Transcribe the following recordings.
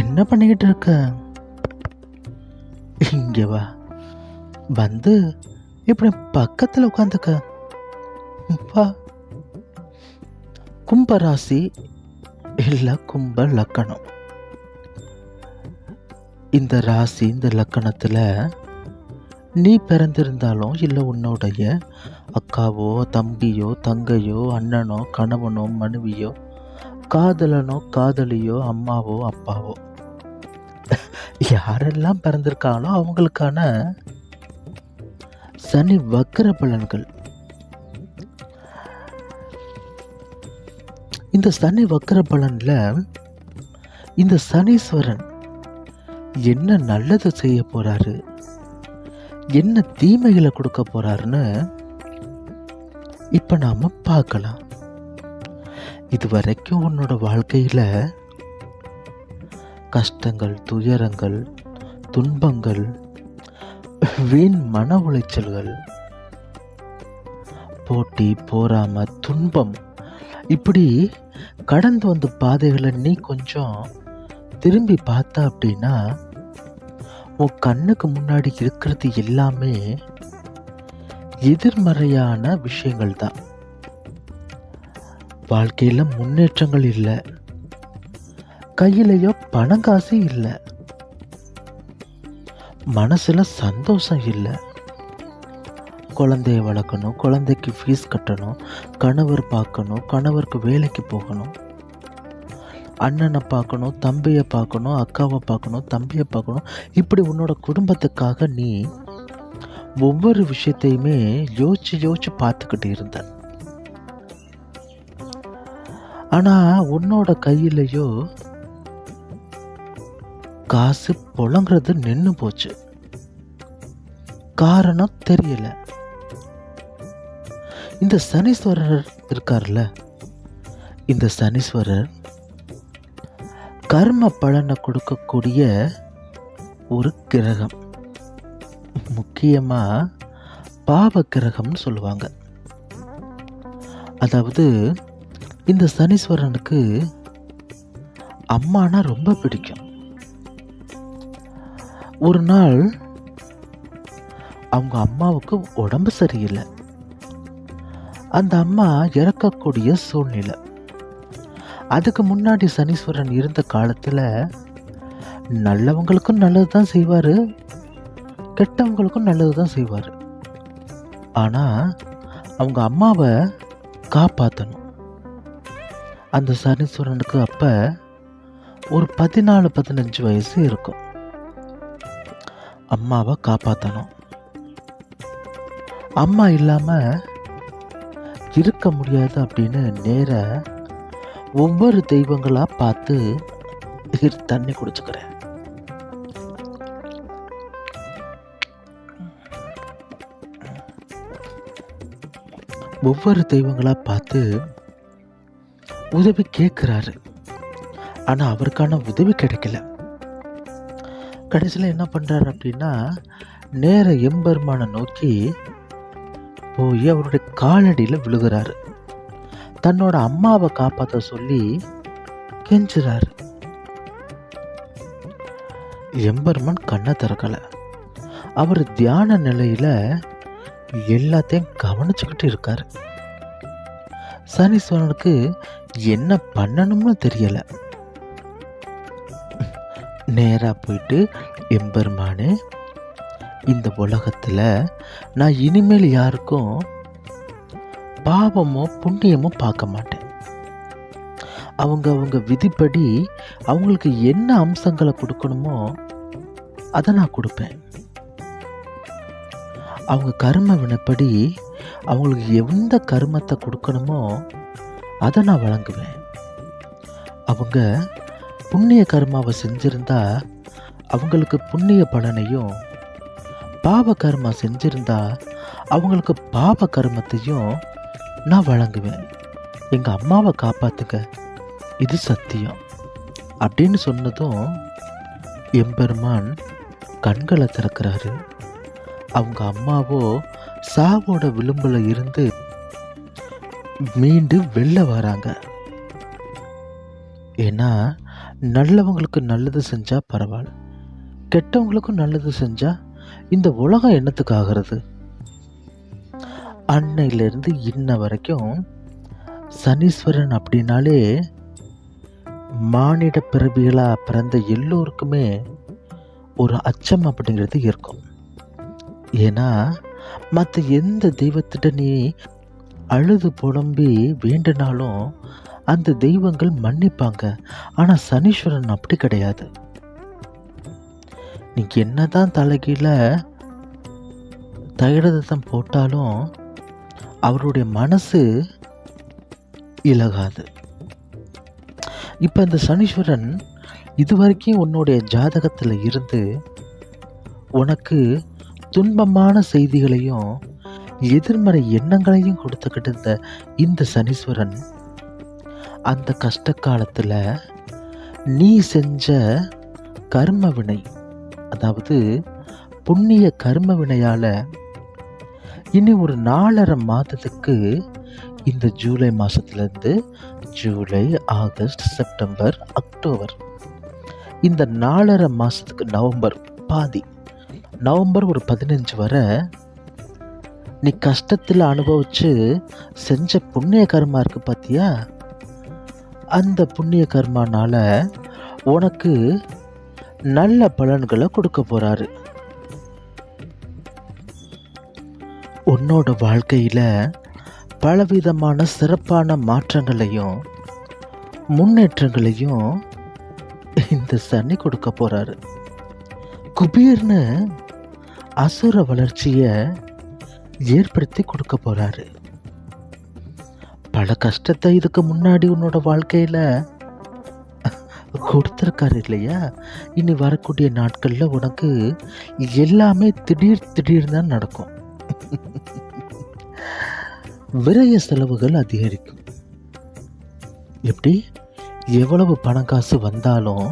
என்ன பண்ணிக்கிட்டு இருக்க இங்க வா. வந்து இப்படி பக்கத்தில் உட்காந்துக்க வா. கும்பராசி இல்லை கும்ப லக்கணம். இந்த ராசி இந்த லக்கணத்தில் நீ பிறந்திருந்தாலும் இல்லை உன்னுடைய அக்காவோ தம்பியோ தங்கையோ அண்ணனோ கணவனோ மனைவியோ காதலனோ காதலியோ அம்மாவோ அப்பாவோ யாரெல்லாம் பிறந்திருக்காங்களோ அவங்களுக்கான சனி வக்கர பலன்கள். இந்த சனி வக்கர பலனில் இந்த சனீஸ்வரன் என்ன நல்லது செய்ய போகிறாரு என்ன தீமைகளை கொடுக்க போகிறாருன்னு இப்போ நாம பார்க்கலாம். இது வரைக்கும் உன்னோட வாழ்க்கையில் கஷ்டங்கள் துயரங்கள் துன்பங்கள் வீண் மன உளைச்சல்கள் போட்டி போராம துன்பம். இப்படி கடந்து வந்த பாதைகளை நீ கொஞ்சம் திரும்பி பார்த்த அப்படின்னா உன் கண்ணுக்கு முன்னாடி இருக்கிறது எல்லாமே எதிர்மறையான விஷயங்கள் தான் வாழ்க்கையில் முன்னேற்றங்கள் இல்லை. கையிலையோ பணம் காசு இல்லை. மனசில் சந்தோஷம் இல்லை. குழந்தைய வளர்க்கணும் குழந்தைக்கு ஃபீஸ் கட்டணும் கணவர் பார்க்கணும் கணவருக்கு வேலைக்கு போகணும். அண்ணனை பார்க்கணும் தம்பியை பார்க்கணும் அக்காவை பார்க்கணும் தம்பியை பார்க்கணும். இப்படி உன்னோட குடும்பத்துக்காக நீ ஒவ்வொரு விஷயத்தையுமே யோசிச்சு யோசிச்சு பார்த்துக்கிட்டு இருந்த. ஆனால் உன்னோட கையிலையோ காசு புழங்குறது நின்று போச்சு. காரணம் தெரியல. இந்த சனீஸ்வரர் இருக்கார்ல? இந்த சனீஸ்வரர் கர்ம பலனை கொடுக்கக்கூடிய ஒரு கிரகம். முக்கியமாக பாவ கிரகம்னு சொல்லுவாங்க. அதாவது இந்த சனீஸ்வரனுக்கு அம்மானா ரொம்ப பிடிக்கும். ஒரு நாள் அவங்க அம்மாவுக்கு உடம்பு சரியில்லை. அந்த அம்மா இறக்கக்கூடிய சூழ்நிலை. அதுக்கு முன்னாடி சனீஸ்வரன் இருந்த காலத்தில் நல்லவங்களுக்கும் நல்லது தான் செய்வார் கெட்டவங்களுக்கும் நல்லது தான் செய்வார். ஆனால் அவங்க அம்மாவை காப்பாற்றணும் அந்த சனீஸ்வரனுக்கு அப்போ ஒரு பதினாலு பதினஞ்சு வயசு இருக்கும். அம்மாவை காப்பாற்றணும் அம்மா இல்லாமல் இருக்க முடியாது அப்படின்னு நேர ஒவ்வொரு தெய்வங்களாக பார்த்து தண்ணி குடிச்சுக்கிறேன். ஒவ்வொரு தெய்வங்களாக பார்த்து உதவி கேட்குறாரு. ஆனால் அவருக்கான உதவி கிடைக்கல. கடைசியில் என்ன பண்ணுறாரு அப்படின்னா நேர எம்பெருமானை நோக்கி போய் அவருடைய காலடியில் விழுகிறாரு. தன்னோட அம்மாவை காப்பாற்ற சொல்லி கெஞ்சுறாரு. எம்பெருமான் கண்ணை திறக்கலை. அவர் தியான நிலையில் எல்லாத்தையும் கவனிச்சுக்கிட்டு இருக்காரு. சனீஸ்வரனுக்கு என்ன பண்ணணும்னு தெரியலை. நேராக போயிட்டு எம்பெருமானு இந்த உலகத்தில் நான் இனிமேல் யாருக்கும் பாவமோ புண்ணியமோ பார்க்க மாட்டேன். அவங்க அவங்க விதிப்படி அவங்களுக்கு என்ன அம்சங்களை கொடுக்கணுமோ அதை நான் கொடுப்பேன். அவங்க கர்ம வினப்படி அவங்களுக்கு எந்த கர்மத்தை கொடுக்கணுமோ அதை நான் வழங்குவேன். அவங்க புண்ணிய கர்மாவை செஞ்சிருந்தா அவங்களுக்கு புண்ணிய பலனையும் பாவ கர்மா செஞ்சிருந்தா அவங்களுக்கு பாவ கர்மத்தையும் நான் வழங்குவேன். எங்கள் அம்மாவை காப்பாத்துங்க. இது சத்தியம். அப்படின்னு சொன்னதும் எம்பெருமான் கண்களை திறக்கிறாரு. அவங்க அம்மாவோ சாவோட விளிம்பில் இருந்து மீண்டு வெளில வராங்க. ஏன்னா நல்லவங்களுக்கு நல்லது செஞ்சால் பரவாயில்ல. கெட்டவங்களுக்கும் நல்லது செஞ்சால் இந்த உலகம் என்னத்துக்கு ஆகிறது? அன்னையிலிருந்து இன்ன வரைக்கும் சனீஸ்வரன் அப்படின்னாலே மானிட பிறவிகளாக பிறந்த எல்லோருக்குமே ஒரு அச்சம் அப்படிங்கிறது இருக்கும். ஏன்னா மற்ற எந்த தெய்வத்திட்ட நீ அழுது புலம்பி வேண்டினாலும் அந்த தெய்வங்கள் மன்னிப்பாங்க. ஆனால் சனீஸ்வரன் அப்படி கிடையாது. நீ என்னதான் தலைகீழ தைடதம் போட்டாலும் அவருடைய மனசு இலகாது. இப்போ இந்த சனீஸ்வரன் இதுவரைக்கும் உன்னுடைய ஜாதகத்தில் இருந்து உனக்கு துன்பமான செய்திகளையும் எதிர்மறை எண்ணங்களையும் கொடுத்துக்கிட்டு இருந்த இந்த சனீஸ்வரன் அந்த கஷ்ட காலத்தில் நீ செஞ்ச கர்ம வினை அதாவது புண்ணிய கர்ம வினையால் இனி ஒரு நாலரை மாதத்துக்கு இந்த ஜூலை மாதத்துலேருந்து ஜூலை ஆகஸ்ட் செப்டம்பர் அக்டோபர் இந்த நாலரை மாதத்துக்கு நவம்பர் பாதி நவம்பர் ஒரு பதினஞ்சு வரை நீ கஷ்டத்தில் அனுபவித்து செஞ்ச புண்ணிய கர்மா இருக்கு பார்த்தியா அந்த புண்ணிய கர்மானால உனக்கு நல்ல பலன்களை கொடுக்க போறாரு. உன்னோட வாழ்க்கையில பலவிதமான சிறப்பான மாற்றங்களையும் முன்னேற்றங்களையும் இந்த சனி கொடுக்க போறாரு. குபீர்னு அசுர வளர்ச்சியை ஏற்படுத்தி கொடுக்க போறாரு. பல கஷ்டத்தை இதுக்கு முன்னாடி உன்னோட வாழ்க்கையில் கொடுத்துருக்காரு இல்லையா? இனி வரக்கூடிய நாட்களில் உனக்கு எல்லாமே திடீர் திடீர் தான் நடக்கும். விரைய செலவுகள் அதிகரிக்கும். எப்படி? எவ்வளவு பணம் காசு வந்தாலும்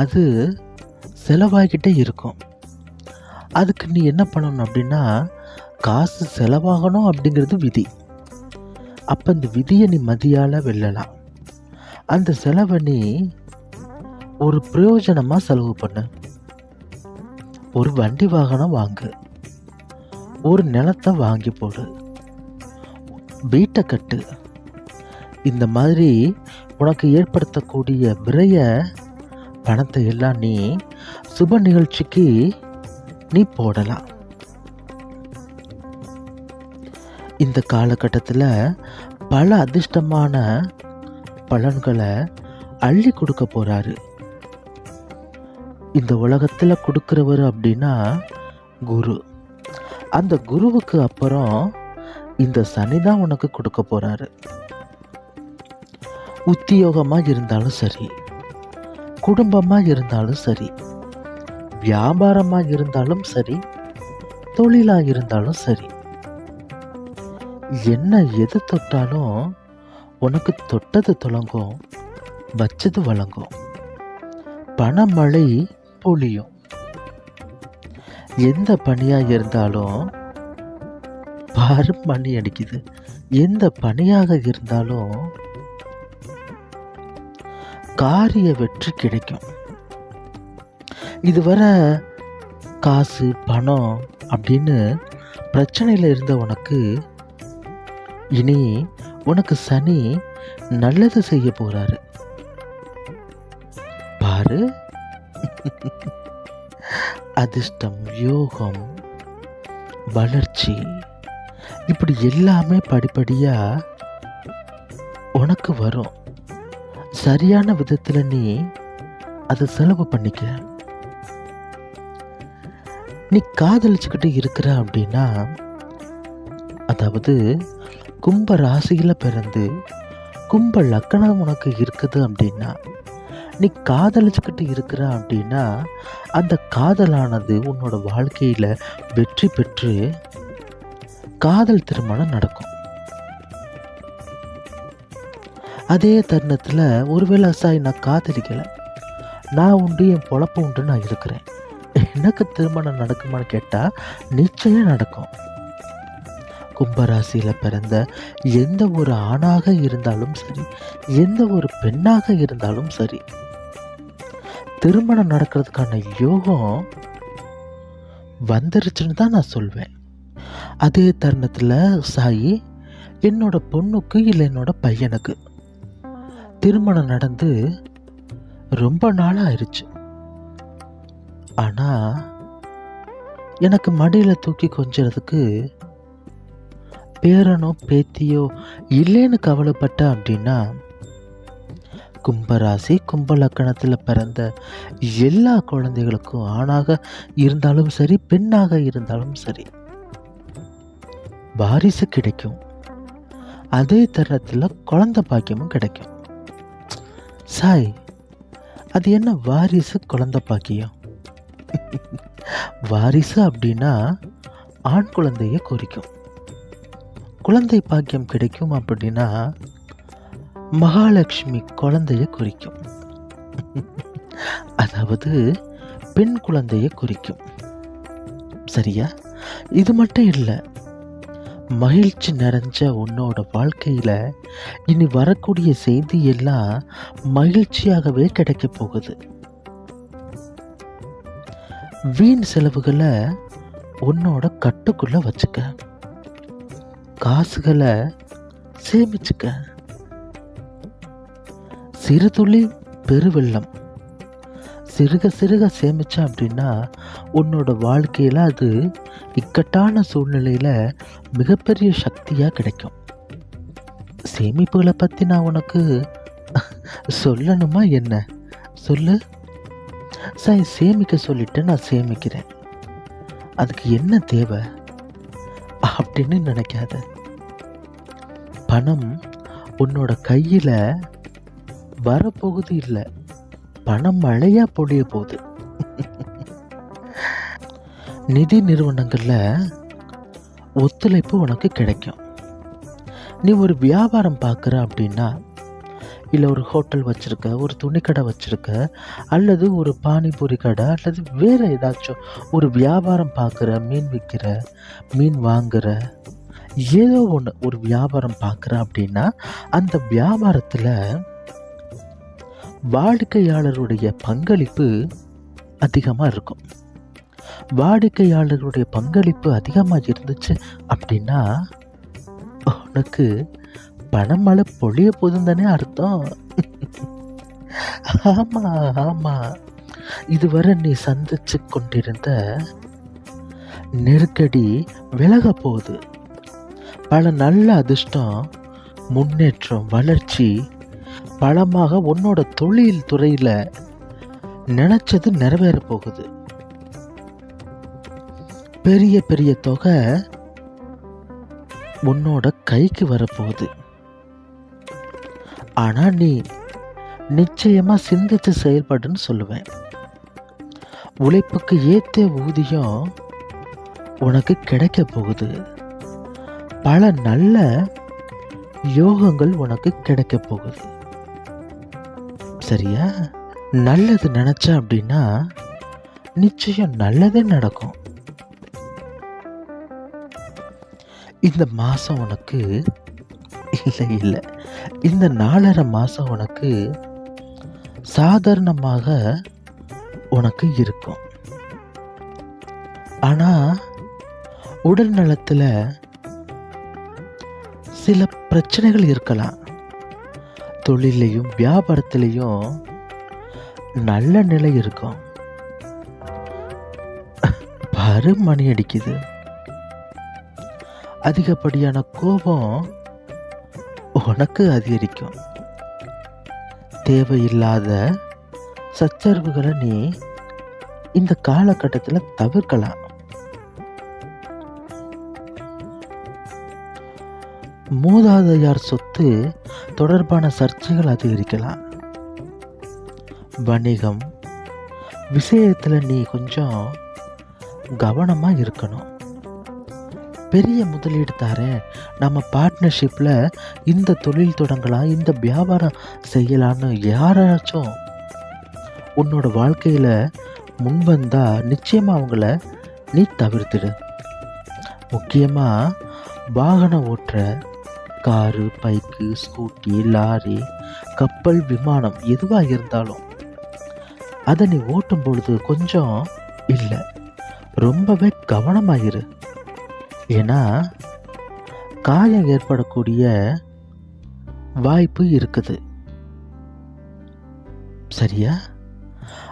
அது செலவாகிக்கிட்டே இருக்கும். அதுக்கு நீ என்ன பண்ணணும் அப்படின்னா காசு செலவாகணும் அப்படிங்கிறது விதி. அப்போ இந்த விதியை நீ மதியால் வெல்லலாம். அந்த செலவை நீ ஒரு பிரயோஜனமாக செலவு பண்ணு. ஒரு வண்டி வாகனம் வாங்கு. ஒரு நிலத்தை வாங்கி போடு. வீட்டை கட்டு. இந்த மாதிரி உனக்கு ஏற்படுத்தக்கூடிய விரைய பணத்தை எல்லாம் நீ சுப நிகழ்ச்சிக்கு நீ போடலாம். இந்த காலகட்டத்தில் பல அதிர்ஷ்டமான பலன்களை அள்ளி கொடுக்க போகிறாரு இந்த உலகத்தில் கொடுக்குறவர் அப்படின்னா குரு. அந்த குருவுக்கு அப்புறம் இந்த சனி தான் உனக்கு கொடுக்க போகிறாரு உத்தியோகமாக இருந்தாலும் சரி குடும்பமாக இருந்தாலும் சரி வியாபாரமாக இருந்தாலும் சரி தொழிலாக இருந்தாலும் சரி என்ன எது தொட்டாலும் உனக்கு தொட்டது துளங்கும் வச்சது வழங்கும். பணமழை பொழியும். எந்த பணியாக இருந்தாலும் பாரு மணி அடிக்குது. எந்த பணியாக இருந்தாலும் காரிய வெற்றி கிடைக்கும். இதுவரை காசு பணம் அப்படின்னு பிரச்சனையில் இருந்த உனக்கு இனி உனக்கு சனி நல்லது செய்ய போறாரு. பாரு. அதிர்ஷ்டம் யோகம் வளர்ச்சி இப்படி எல்லாமே படிப்படியா உனக்கு வரும். சரியான விதத்தில் நீ அதை செலவு பண்ணிக்க. நீ காதலிச்சுக்கிட்டு இருக்கிற அப்படின்னா அதாவது கும்ப ராசியில் பிறந்து கும்ப லக்கணம் உனக்கு இருக்குது அப்படின்னா நீ காதலிச்சுக்கிட்டு இருக்கிற அப்படின்னா அந்த காதலானது உன்னோட வாழ்க்கையில் வெற்றி பெற்று காதல் திருமணம் நடக்கும். அதே தருணத்தில் ஒருவேளை சாய் நான் காதலிக்கலை. நான் உண்டு என் பொழப்பு உண்டு நான் இருக்கிறேன். எனக்கு திருமணம் நடக்குமான்னு கேட்டால் நிச்சயம் நடக்கும். கும்பராசியில் பிறந்த எந்த ஒரு ஆணாக இருந்தாலும் சரி எந்த ஒரு பெண்ணாக இருந்தாலும் சரி திருமணம் நடக்கிறதுக்கான யோகம் வந்துருச்சுன்னு தான் நான் சொல்வேன். அதே தருணத்தில் சாயி என்னோட பொண்ணுக்கு இல்லை என்னோட பையனுக்கு திருமணம் நடந்து ரொம்ப நாளாக ஆயிடுச்சு ஆனால் எனக்கு மடியில் தூக்கி கொஞ்சதுக்கு பேரனோ பேத்தியோ இல்லைன்னு கவலைப்பட்ட அப்படின்னா கும்பராசி கும்பலக்கணத்தில் பிறந்த எல்லா குழந்தைகளுக்கும் ஆணாக இருந்தாலும் சரி பெண்ணாக இருந்தாலும் சரி வாரிசு கிடைக்கும். அதே தருணத்தில் குழந்தை பாக்கியமும் கிடைக்கும். சாய் அது என்ன வாரிசு குழந்தை பாக்கியம்? வாரிசு அப்படின்னா ஆண் குழந்தைய குறிக்கும் குழந்தை பாக்கியம் கிடைக்கும் அப்படின்னா மகாலட்சுமி குழந்தையை குறிக்கும். அதாவது பெண் குழந்தையை குறிக்கும். சரியா? இது மட்டும் இல்லை மகிழ்ச்சி நிறைஞ்ச உன்னோட வாழ்க்கையில் இனி வரக்கூடிய செய்தி எல்லாம் மகிழ்ச்சியாகவே கிடைக்க போகுது. வீண் செலவுகளை உன்னோட கட்டுக்குள்ளே வச்சுக்க. காசுகளை சேமிச்சுக்க. சிறு துளி பெருவெள்ளம் சிறுக சிறுக சேமிச்ச அப்படின்னா உன்னோட வாழ்க்கையில் அது இக்கட்டான சூழ்நிலையில் மிகப்பெரிய சக்தியாக கிடைக்கும். சேமிப்புகளை பற்றி நான் உனக்கு சொல்லணுமா என்ன? சொல்லு. சாய் சேமிக்க சொல்லிட்டு நான் சேமிக்கிறேன். அதுக்கு என்ன தேவை? அப்படின்னு நினைக்காத. பணம் உன்னோட கையில் வரப்போகுது இல்லை. பணம் மழையாக பொழிய போகுது. நிதி நிறுவனங்களில் ஒத்துழைப்பு உனக்கு கிடைக்கும். நீ ஒரு வியாபாரம் பார்க்குற அப்படின்னா இல்லை ஒரு ஹோட்டல் வச்சுருக்க ஒரு துணிக்கடை வச்சுருக்க அல்லது ஒரு பானிபூரி கடை அல்லது வேறு ஏதாச்சும் ஒரு வியாபாரம் பார்க்குற மீன் விற்கிற மீன் வாங்குகிற ஏதோ ஒன்று ஒரு வியாபாரம் பார்க்குற அப்படின்னா அந்த வியாபாரத்தில் வாடிக்கையாளருடைய பங்களிப்பு அதிகமாக இருக்கும். வாடிக்கையாளருடைய பங்களிப்பு அதிகமாக இருந்துச்சு அப்படின்னா உனக்கு பணமழை பொழிய போதும் தானே அர்த்தம். ஆமாம் ஆமாம் இதுவரை நீ சந்திச்சு கொண்டிருந்த நெருக்கடி விலக போகுது. பல நல்ல அதிர்ஷ்டம் முன்னேற்றம் வளர்ச்சி பலமாக உன்னோட தொழில் துறையில் நினைச்சது நிறைவேற போகுது. பெரிய பெரிய தொகை உன்னோட கைக்கு வரப்போகுது. ஆனால் நீ நிச்சயமாக சிந்தித்து செயல்படுன்னு சொல்லுவேன். உழைப்புக்கு ஏற்ற ஊதியம் உனக்கு கிடைக்க போகுது. பல நல்ல யோகங்கள் உனக்கு கிடைக்க போகுது. சரியா? நல்லது நினச்சா அப்படின்னா நிச்சயம் நல்லதே நடக்கும். இந்த மாதம் உனக்கு இல்லை இல்லை. இந்த நாலரை மாதம் உனக்கு சாதாரணமாக உனக்கு இருக்கும். ஆனால் உடல் நலத்தில் சில பிரச்சனைகள் இருக்கலாம். தொழிலையும் வியாபாரத்திலையும் நல்ல நிலை இருக்கும். பாரு மணி அடிக்குது. அதிகப்படியான கோபம் உனக்கு அதிகரிக்கும். தேவையில்லாத சச்சரவுகளை நீ இந்த காலகட்டத்தில் தவிர்க்கலாம். மூதாதையார் சொத்து தொடர்பான சர்ச்சைகள் அதிகரிக்கலாம். வணிகம் விஷயத்தில் நீ கொஞ்சம் கவனமாக இருக்கணும். பெரிய முதலீடு தரேன் நம்ம பார்ட்னர்ஷிப்பில் இந்த தொழில் தொடங்கலாம் இந்த வியாபாரம் செய்யலான்னு யாராச்சும் உன்னோட வாழ்க்கையில் முன்வந்தால் நிச்சயமாக அவங்கள நீ தவிர்த்துடு. முக்கியமாக வாகனம் ஓட்டுற காரு பைக்கு ஸ்கூட்டி லாரி கப்பல் விமானம் எதுவாக இருந்தாலும் அதை நீ ஓட்டும் பொழுது கொஞ்சம் இல்லை ரொம்பவே கவனமாயிரு. ஏன்னா காயம் ஏற்படக்கூடிய வாய்ப்பு இருக்குது. சரியா?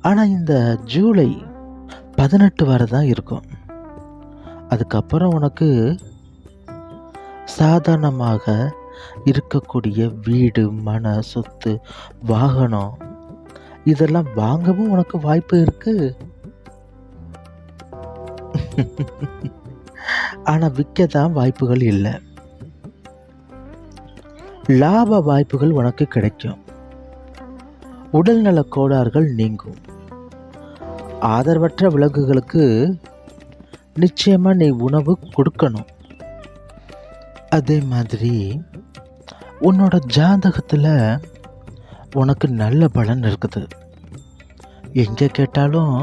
ஆனால் இந்த ஜூலை பதினெட்டு வரை தான் இருக்கும். அதுக்கப்புறம் உனக்கு சாதாரணமாக இருக்கக்கூடிய வீடு மன சொத்து வாகனம் இதெல்லாம் வாங்கவும் உனக்கு வாய்ப்பு இருக்குது ஆனால் விற்க தான் வாய்ப்புகள் இல்லை. லாப வாய்ப்புகள் உனக்கு கிடைக்கும். உடல்நல கோளாறுகள் நீங்கும். ஆதரவற்ற விலங்குகளுக்கு நிச்சயமாக நீ உணவு கொடுக்கணும். அதே மாதிரி உன்னோட ஜாதகத்தில் உனக்கு நல்ல பலன் இருக்குது. எங்கே கேட்டாலும்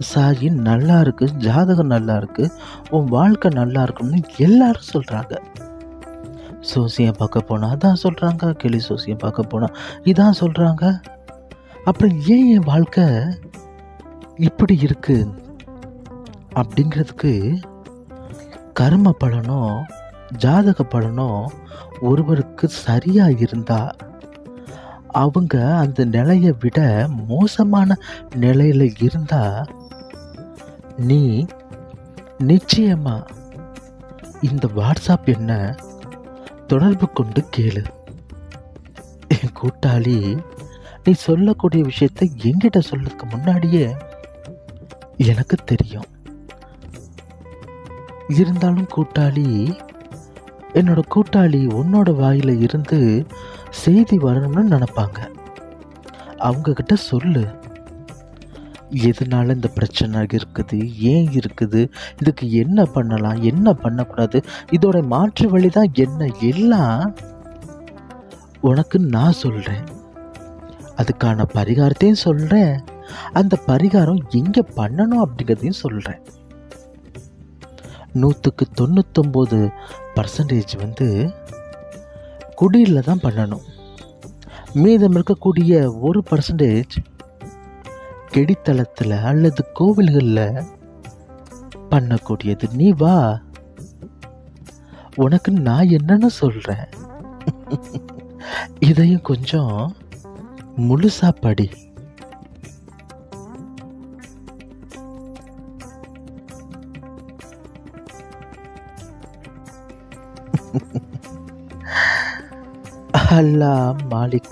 சாரி நல்லா இருக்கு ஜாதகம் நல்லா இருக்கு உன் வாழ்க்கை நல்லா இருக்கும்னு எல்லாரும் சொல்கிறாங்க சோசியம் பார்க்க போனால் அதான் சொல்கிறாங்க கிளி சோசியம் பார்க்க போனால் இதான் சொல்கிறாங்க அப்புறம் ஏன் என் வாழ்க்கை இப்படி இருக்கு? அப்படிங்கிறதுக்கு கர்ம பலனோ ஜாதக பலனோ ஒருவருக்கு சரியாக இருந்தால் அவங்க அந்த நிலையை விட மோசமான நிலையில இருந்தா நீ நிச்சயமா இந்த வாட்ஸ்அப் என்ன தொடர்பு கொண்டு கேளு. என் கூட்டாளி நீ சொல்லக்கூடிய விஷயத்தை என்கிட்ட சொல்லதுக்கு முன்னாடியே எனக்கு தெரியும். இருந்தாலும் கூட்டாளி என்னோட கூட்டாளி உன்னோட வாயில இருந்து செய்தி வரணும்னு நினைப்பாங்க. அவங்க கிட்ட சொல்லு. எதனால இந்த பிரச்சனை இருக்குது? ஏன் இருக்குது? இதுக்கு என்ன பண்ணலாம்? என்ன பண்ணக்கூடாது? இதோட மாற்று வழி தான் என்ன? எல்லாம் உனக்கு நான் சொல்றேன். அதுக்கான பரிகாரத்தையும் சொல்றேன். அந்த பரிகாரம் எங்கே பண்ணணும் அப்படிங்கிறதையும் சொல்றேன். நூற்றுக்கு தொண்ணூத்தொம்பது பர்சன்டேஜ் வந்து குடியில் தான் பண்ணணும். மீதம் இருக்கக்கூடிய ஒரு பர்சன்டேஜ் கெடித்தளத்தில் அல்லது கோவில்களில் பண்ணக்கூடியது. நீ வா. உனக்கு நான் என்னன்னு சொல்கிறேன் இதையும் கொஞ்சம் முழுசா படி. আল্লাহ মালিক